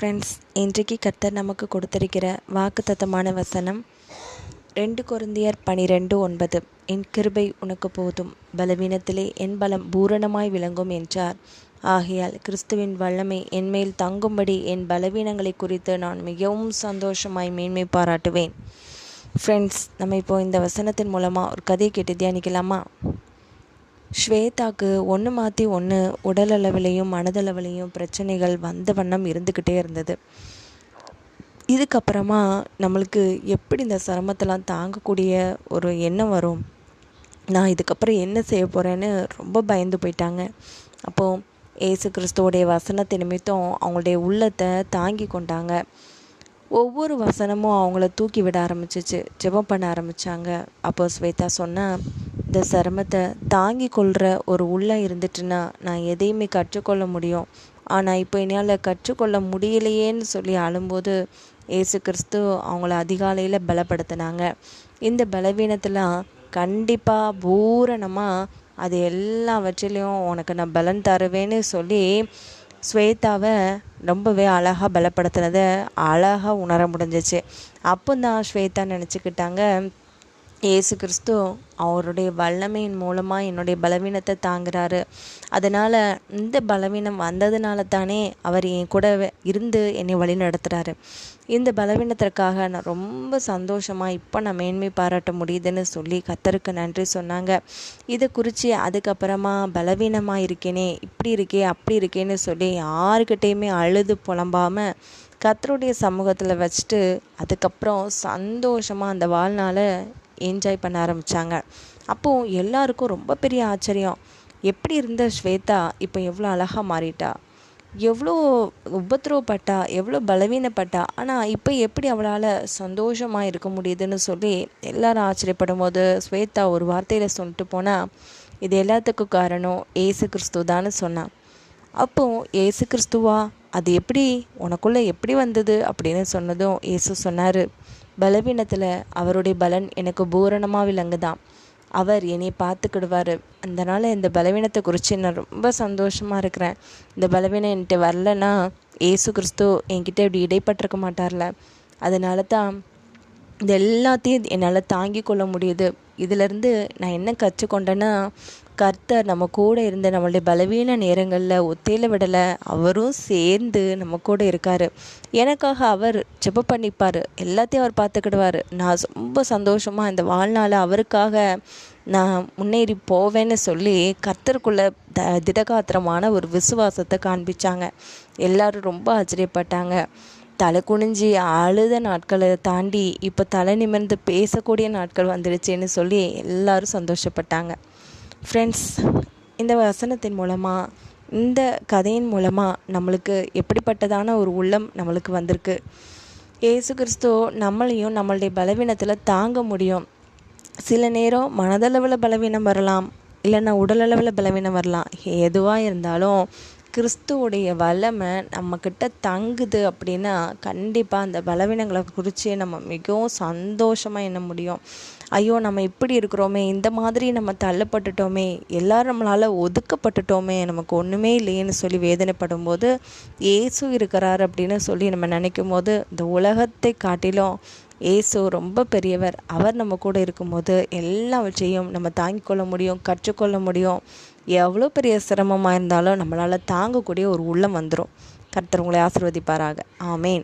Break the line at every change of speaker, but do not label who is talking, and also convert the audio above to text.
Friends இன்றைக்கு கர்த்தர் நமக்கு கொடுத்திருக்கிற வாக்குத்தத்தமான வசனம் ரெண்டு குருந்தியர் பனிரெண்டு ஒன்பது. என் கிருபை உனக்கு போதும். பலவீனத்திலே என் பலம் பூரணமாய் விளங்கும் என்றார். ஆகையால் கிறிஸ்துவின் வல்லமை என்மேல் தங்கும்படி என் பலவீனங்களை குறித்து நான் மிகவும் சந்தோஷமாய் மேன்மை பாராட்டுவேன். ஃப்ரெண்ட்ஸ் நம்ம இப்போ இந்த வசனத்தின் மூலமாக ஒரு கதையை கேட்டு தியானிக்கலாமா? ஸ்வேதாக்கு ஒன்று மாற்றி ஒன்று உடலளவிலையும் மனதளவிலையும் பிரச்சனைகள் வந்த வண்ணம் இருந்துக்கிட்டே இருந்தது. இதுக்கப்புறமா நம்மளுக்கு எப்படி இந்த சிரமத்தெல்லாம் தாங்கக்கூடிய ஒரு எண்ணம் வரும்? நான் இதுக்கப்புறம் என்ன செய்ய போகிறேன்னு ரொம்ப பயந்து போயிட்டாங்க. அப்போது ஏசு கிறிஸ்துவோடைய வசனத்தை நிமித்தம் அவங்களுடைய உள்ளத்தை தாங்கி கொண்டாங்க. ஒவ்வொரு வசனமும் அவங்கள தூக்கி விட ஆரம்பிச்சிச்சு ஜெபம் பண்ண ஆரம்பித்தாங்க அப்போ ஸ்வேதா சொன்னால் இந்த சிரமத்தை தாங்கி கொள்கிற ஒரு உள்ளம் இருந்துட்டுன்னா நான் எதையுமே கற்றுக்கொள்ள முடியும். ஆனால் இப்போ என்னால் கற்றுக்கொள்ள முடியலையேன்னு சொல்லி அழும்போது ஏசு கிறிஸ்து அவங்கள அதிகாலையில் பலப்படுத்தினாங்க. இந்த பலவீனத்தெலாம் கண்டிப்பாக பூரணமாக அது எல்லாவற்றிலையும் உனக்கு நான் பலன் தருவேன்னு சொல்லி ஸ்வேதாவை ரொம்பவே அழகாக பலப்படுத்தினதை அழகாக உணர முடிஞ்சிச்சு. அப்போ தான் ஸ்வேதா நினச்சிக்கிட்டாங்க ஏசு கிறிஸ்து அவருடைய வல்லமையின் மூலமாக என்னுடைய பலவீனத்தை தாங்குறாரு. அதனால் இந்த பலவீனம் வந்ததுனால தானே அவர் என் கூட இருந்து என்னை வழி நடத்துகிறாரு இந்த பலவீனத்திற்காக நான் ரொம்ப சந்தோஷமாக இப்போ நான் மேன்மை பாராட்ட முடியுதுன்னு சொல்லி கத்தருக்கு நன்றி சொன்னாங்க. இதை குறித்து அதுக்கப்புறமா பலவீனமாக இருக்கேனே இப்படி இருக்கே அப்படி இருக்கேன்னு சொல்லி யாருக்கிட்டேயுமே அழுது புலம்பாமல் கத்தருடைய சமூகத்தில் வச்சுட்டு அதுக்கப்புறம் சந்தோஷமாக அந்த வாழ்நாளை என்ஜாய் பண்ண ஆரம்பித்தாங்க அப்போது எல்லாருக்கும் ரொம்ப பெரிய ஆச்சரியம். எப்படி இருந்த ஸ்வேதா இப்போ எவ்வளோ அழகாக மாறிட்டா? எவ்வளோ உபத்திரவப்பட்டா? எவ்வளோ பலவீனப்பட்டா? ஆனால் இப்போ எப்படி அவளால் சந்தோஷமாக இருக்க முடியுதுன்னு சொல்லி எல்லாரும் ஆச்சரியப்படும் போது ஸ்வேதா ஒரு வார்த்தையில் சொல்லிட்டு போனால் இது எல்லாத்துக்கும் காரணம் ஏசு கிறிஸ்து தான்னு சொன்னான். அப்போது ஏசு கிறிஸ்துவா? அது எப்படி? உனக்குள்ளே எப்படி வந்தது? அப்படின்னு சொன்னதும் ஏசு சொன்னார் பலவீனத்தில் அவருடைய பலன் எனக்கு பூரணமாக விளங்குதான் அவர் என்னை பார்த்துக்கிடுவார். அதனால் இந்த பலவீனத்தை குறித்து நான் ரொம்ப சந்தோஷமாக இருக்கிறேன். இந்த பலவீனம் என்கிட்ட வரலன்னா ஏசு கிறிஸ்து என்கிட்ட இப்படி இடைப்பட்டிருக்க மாட்டார்ல. அதனால தான் இது எல்லாத்தையும் என்னால் தாங்கி கொள்ள முடியுது. இதிலேருந்து நான் என்ன கற்றுக்கொண்டேன்னா கர்த்தர் நம்ம கூட இருந்த நம்மளுடைய பலவீன நேரங்களில் ஒத்தையில் விடலை அவரும் சேர்ந்து நம்ம கூட இருக்கார். எனக்காக அவர் ஜெப பண்ணிப்பார். எல்லாத்தையும் அவர் பார்த்துக்கிடுவார். நான் ரொம்ப சந்தோஷமாக இந்த வாழ்நாளை அவருக்காக நான் முன்னேறி போவேன்னு சொல்லி கர்த்தருக்குள்ளே த திடகாத்திரமான ஒரு விசுவாசத்தை காண்பிச்சாங்க. எல்லோரும் ரொம்ப ஆச்சரியப்பட்டாங்க. தலை குனிஞ்சி அழுத நாட்களை தாண்டி இப்போ தலை நிமிர்ந்து பேசக்கூடிய நாட்கள் வந்துடுச்சுன்னு சொல்லி எல்லாரும் சந்தோஷப்பட்டாங்க. ஃப்ரெண்ட்ஸ் இந்த வசனத்தின் மூலமாக இந்த கதையின் மூலமாக நம்மளுக்கு எப்படிப்பட்டதான ஒரு உள்ளம் நம்மளுக்கு வந்திருக்கு. ஏசு கிறிஸ்து நம்மளையும் நம்மளுடைய பலவீனத்தில் தாங்க முடியும். சில நேரம் மனதளவில் பலவீனம் வரலாம் இல்லைன்னா உடலளவில் பலவீனம் வரலாம். எதுவாக இருந்தாலும் கிறிஸ்துவோடைய வல்லமை நம்மக்கிட்ட தங்குது அப்படின்னா கண்டிப்பாக அந்த பலவீனங்களை குறித்து நம்ம மிகவும் சந்தோஷமாக எண்ண முடியும். ஐயோ நம்ம இப்படி இருக்கிறோமே இந்த மாதிரி நம்ம தள்ளப்பட்டுட்டோமே எல்லோரும் நம்மளால் ஒதுக்கப்பட்டுட்டோமே நமக்கு ஒன்றுமே இல்லையேன்னு சொல்லி வேதனைப்படும் போது ஏசு இருக்கிறார் அப்படின்னு சொல்லி நம்ம நினைக்கும் போது இந்த உலகத்தை காட்டிலும் ஏசு ரொம்ப பெரியவர். அவர் நம்ம கூட இருக்கும்போது எல்லாவற்றையும் நம்ம தாங்கிக் கொள்ள முடியும் கற்றுக்கொள்ள முடியும். எவ்வளோ பெரிய சிரமமாக இருந்தாலும் நம்மளால் தாங்கக்கூடிய ஒரு உள்ளம் வந்துடும் கர்த்தர் உங்களை ஆசிர்வதிப்பாராக. ஆமேன்.